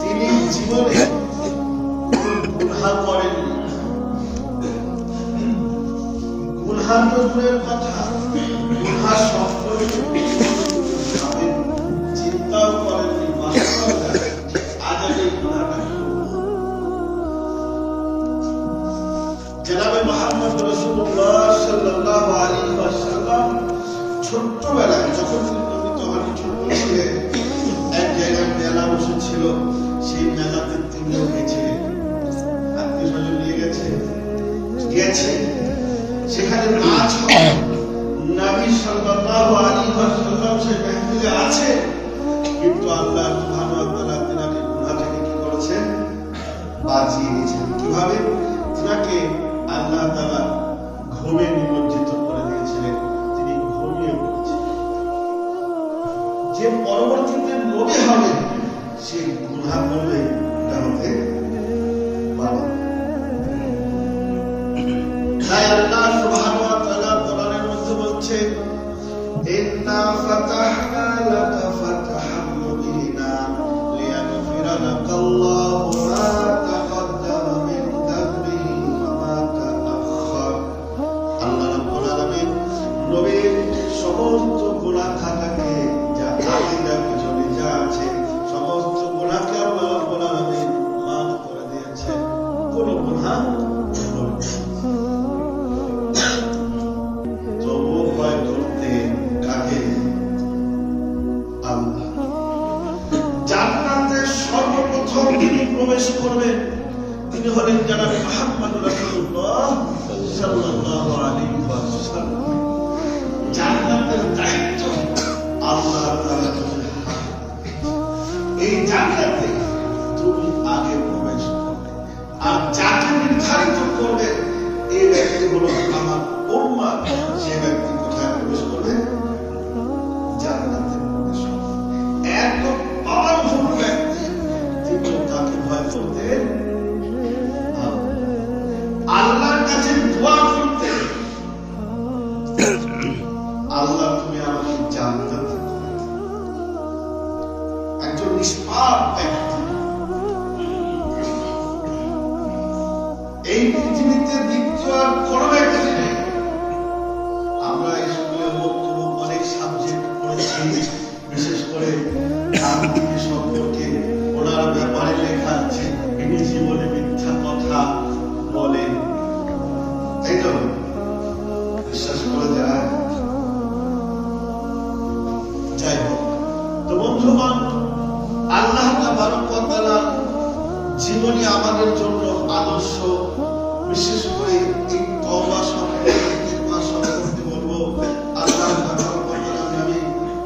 তিনি জীবনে গুনহা করেননি। গুনহা তো কথা গুনহা সম্পর্কে জনাবে মোহাম্মদ রসুল্লাহ সাল্লাহ আলী আল্লাহ ছোট্টবেলায় যখন নির্মিত হয়নি ছোট্টবেলায় এক জায়গায় মেলা বসেছিল, সেই মেলাতে তিনিও গেছিলেন আত্মীয় নিয়ে গেছে গেছে। সেখানে নাচ নবী সাল্লাল্লাহু আলাইহি ওয়াসাল্লাম সেই মাহফিলে আছে পরবর্তীতে মনে হবে সেই গুণা করলে কোনো কথা জান্নাতে সর্বপ্রথম তিনি প্রবেশ করবেন তিনি হলেন যারা মাহাম্মাদুল্লাহ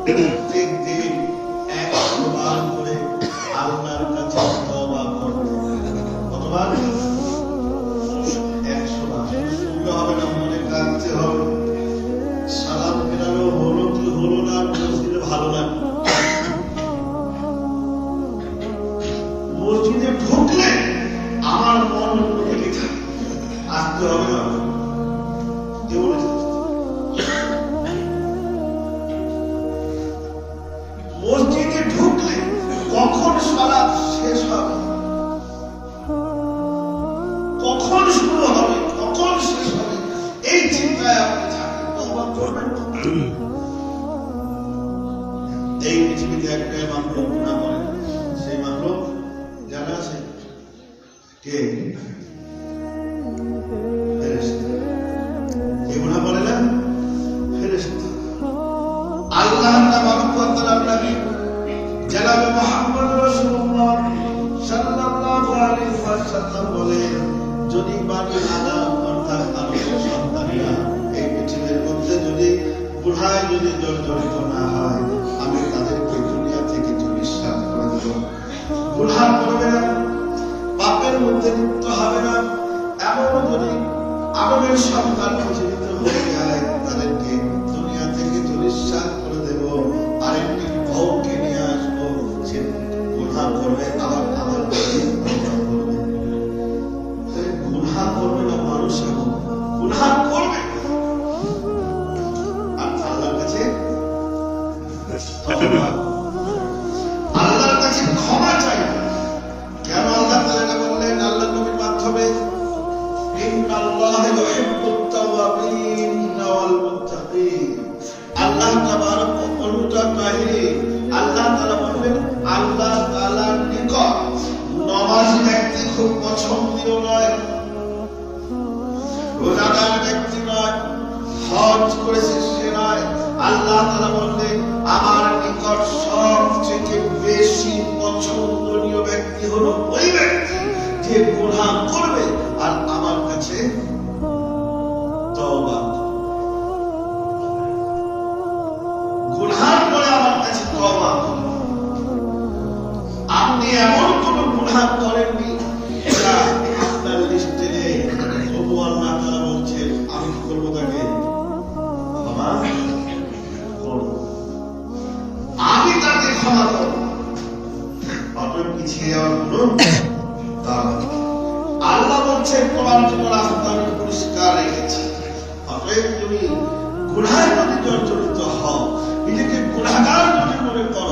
take que কোন করেননি আপনার লিস্টে তবু আল্লাহ তাআলা বলছেন, আমি কি করব তাকে আমি তাকে ক্ষমা করব। অতএব পিছিয়ে যাওয়ার কোনো কারণ আল্লাহ বলছেন, তোমার জন্য রাস্তা আমি পরিষ্কার রেখেছি। অতএব তুমি গুনায় যদি জর্জরিত হও। নিজেকে গুনাহগার যদি মনে করো।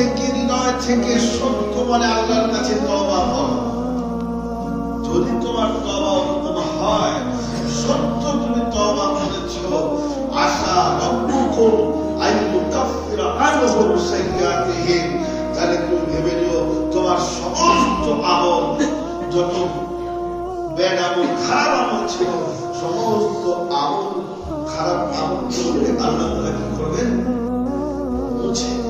থেকে হৃদয় থেকে সত্য মানে আল্লাহর কাছে তওবা করো। যদি তোমার তওবা উত্তম হয়, সত্য তুমি তওবা করেছ, আশা রব্বুকুম আন ইউকাফিরা আনহুম সাইয়্যাতিহিম তাহলে তুমি ভেবে নিও, তোমার সমস্ত আমল যত ব্যাড আমল, খারাপ আমল ছিল, সমস্ত আমল, খারাপ আমল করলে আল্লাহ তাআলা কি করবেন? মুছে।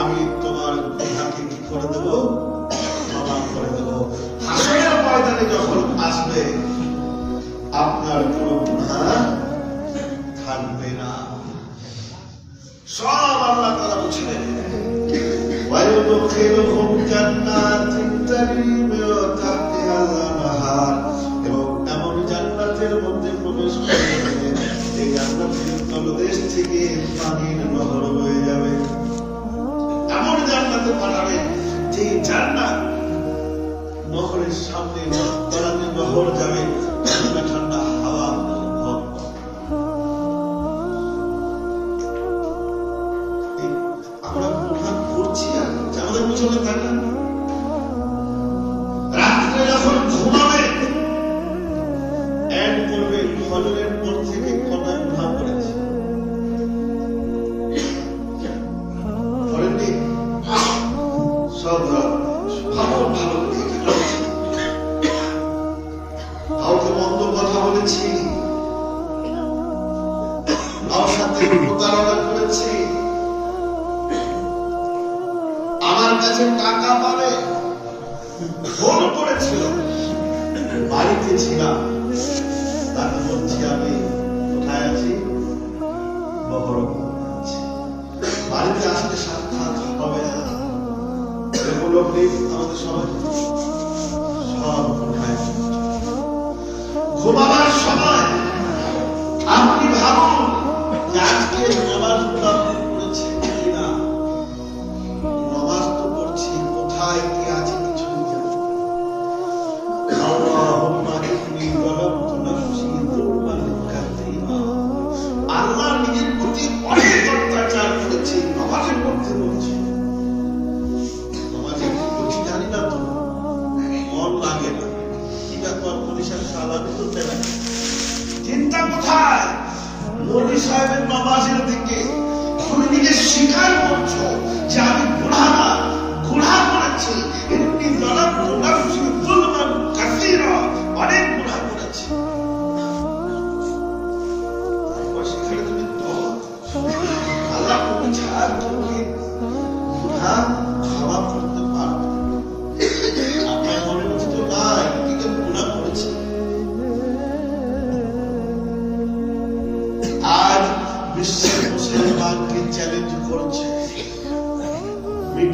আমি তোমার গুনাহকে কি করে দেবো ক্ষমা করে দেবো হাসরের ময়দানে যখন আসবে আপনার কোনো গুনাহ থাকবে না সব আল্লাহ তাআলা মুছে দেবেন ويدخلهم جنات تجري من تحتها الأنهار এবং এমন জান্নাতের মধ্যে প্রবেশ করবে এই জান্নাতের তলদেশ থেকে পানির নহর বয়ে যাবে এমন জান্নাতে পাঠাবে যে জান্নাত নহরের সামনে তলাতে নহর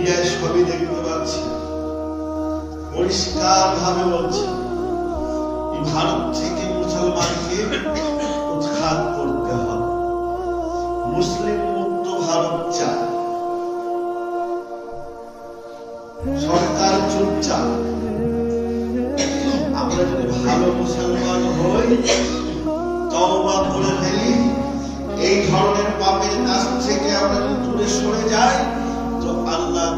মিডিয়ায় সবই দেখতে পাচ্ছি। পরিষ্কার ভাবে বলছে ভারত থেকে মুসলমানকে উৎখাত করতে হবে। মুসলিম মুক্ত ভারত চায়। সরকার আমরা যদি ভালো মুসলমান হই, তওবা করে ফেলি, এই ধরনের পাপের কাছ থেকে আমরা দূরে সরে যাই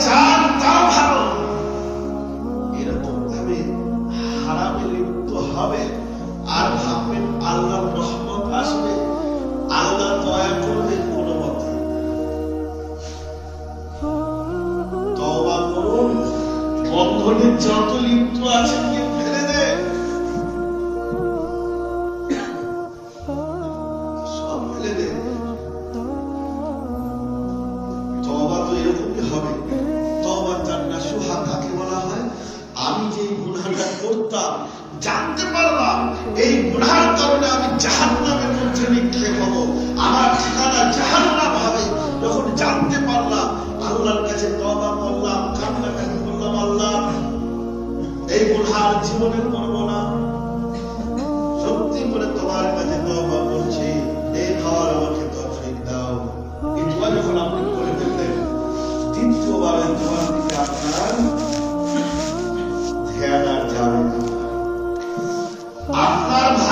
চান তাও ভালো। এরকম ভাবে হারামে লিপ্ত হবে। আর ভাববেন আল্লাহর রহমত আসবে। আল্লাহ দয়া করবেন কোনো মতে। তওবা করুন বন্ধনে যত এরকমই হবে। তওবা, জান্নাত সুহা কাকে বলা হয়? আমি যে গুনাহটা করতাম, জানতে পারলাম, এই গুনার কারণে আমি জাহান্নামের মধ্যে নিক্ষেপ হব। আমার ঠিকানা জাহান্নাম হবে। যখন জানতে পারলাম, আল্লাহর কাছে তওবা করলাম কান্নাকাটি করলাম আল্লাহ, এই গুনার জীবনে করব না। সত্যি করে তোমার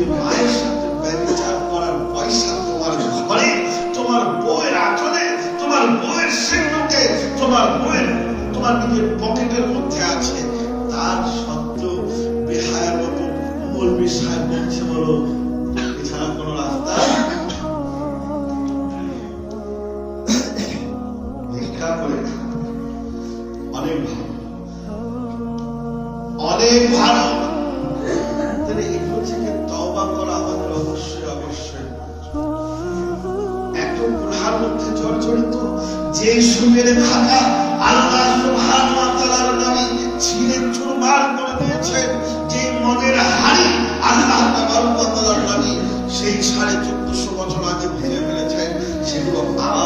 পরেও যে of our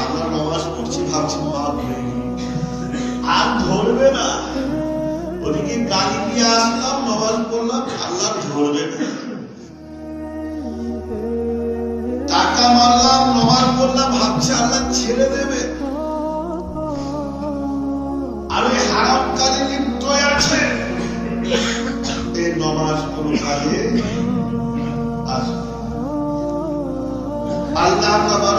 বাংলা নমাজ পড়ছি, ভাবছি পাপ হয়ে গেল আর ধরবে না। ওদিকে গাড়ি নিয়ে আসলাম, নমাজ পড়লাম, আল্লাহ ধরবে না। টাকা মারলাম, নমাজ পড়লাম, ভাবছি, আল্লাহ ছেড়ে দেবে। আর ওই হারাম কাজে লিপ্ত আছে। এই নমাজ কোনো কাজে আসবে আল্লাহ আমার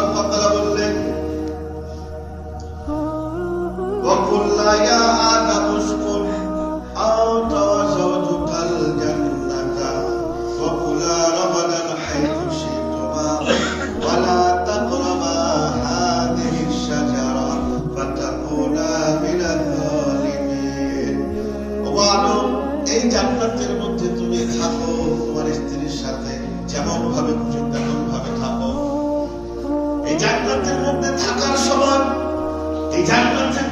এই জান্নাতের মধ্যে তুমি থাকো, তোমার স্ত্রীর সাথে যেমন ভাবে খুশি তেমন ভাবে থাকো। এই জান্নাতের মধ্যে থাকার সময়, এই জান্নাতের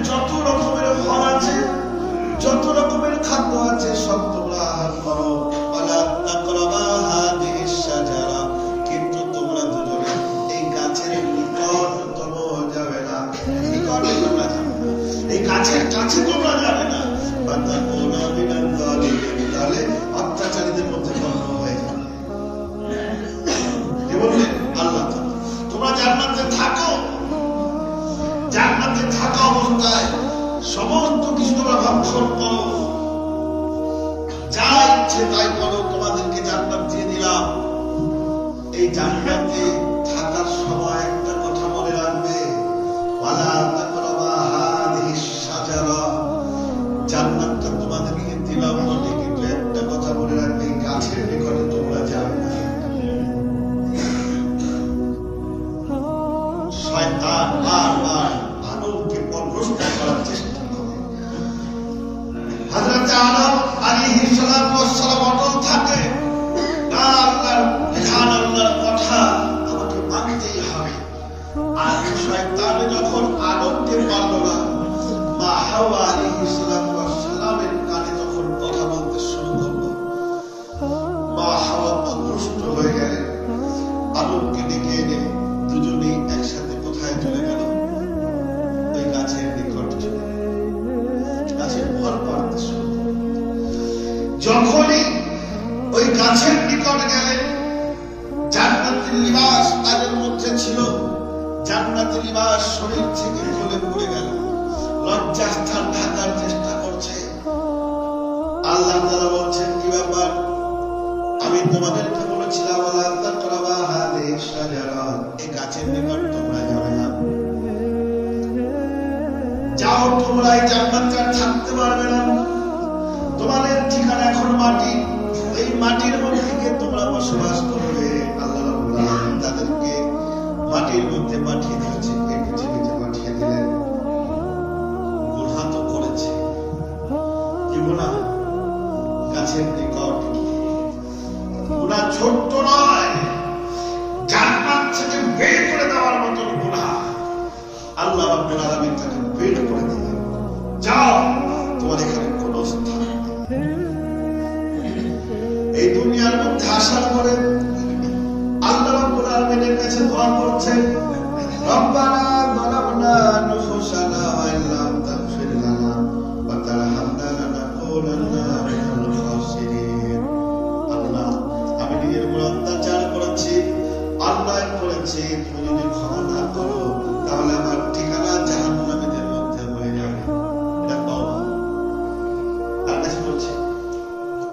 наших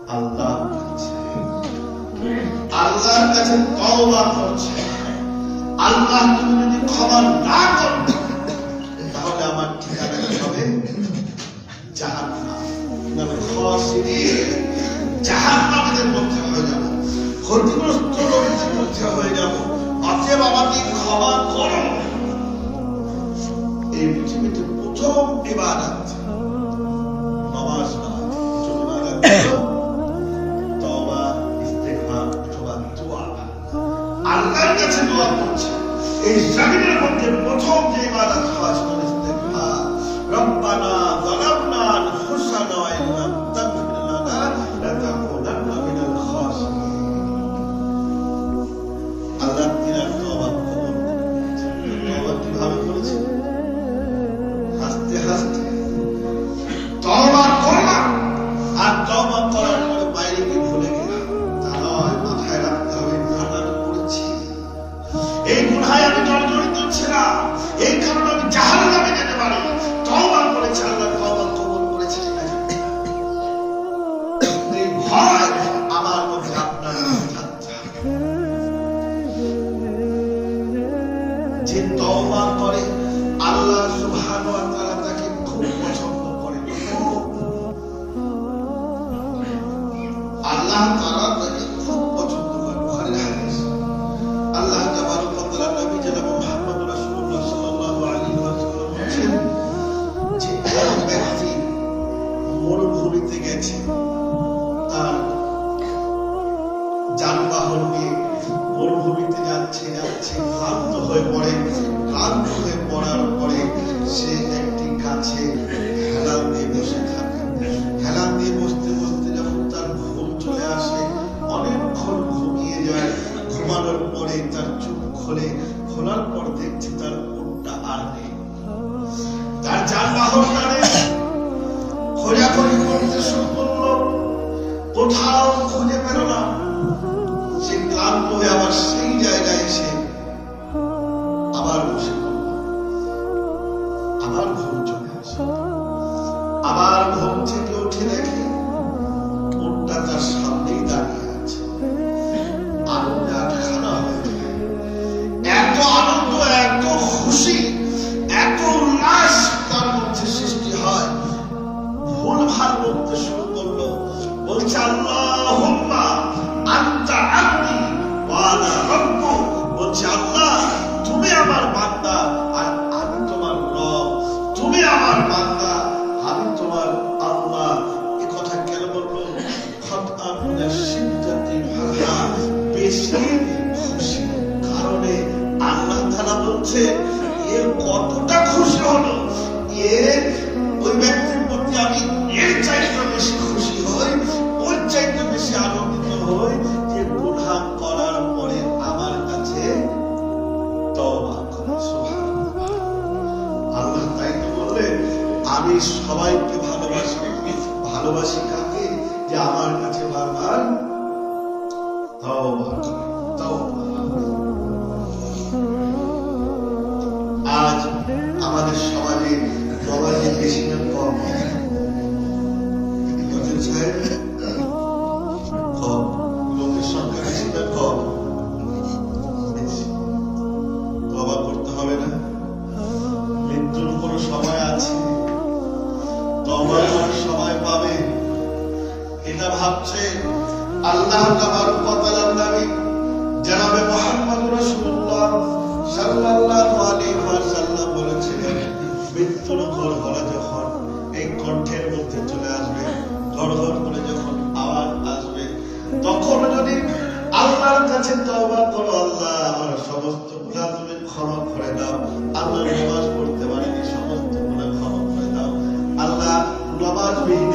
আল্লাহ আল্লাহর কাছে তওবা করছে। আল্লাহ, তুমি যদি ক্ষমা না করো, তাহলে আমার ঠিকানা কি হবে? জাহান্নাম। মানে খাসিরিন জাহান্নামীদের মধ্যে হয়ে যাব। ক্ষতিগ্রস্ত লোকদের মধ্যে হয়ে যাব। অতএব আমাকে ক্ষমা করো। এই পৃথিবীতে প্রথম ইবাদত এই চাহিদার মধ্যে প্রথম গেছে তার যানবাহন নিয়ে মরুভূমিতে যাচ্ছে যাচ্ছে ক্লান্ত হয়ে পড়ে ক্লান্ত হয়ে তখন যদি আল্লাহর কাছে তওবা করো, আল্লাহ আমার সমস্ত গুণা তুমি ক্ষমা করে দাও। আল্লাহ নামাজ পারিনি, সমস্ত গুণা ক্ষমা করে দাও। আল্লাহ নামাজ বিহীন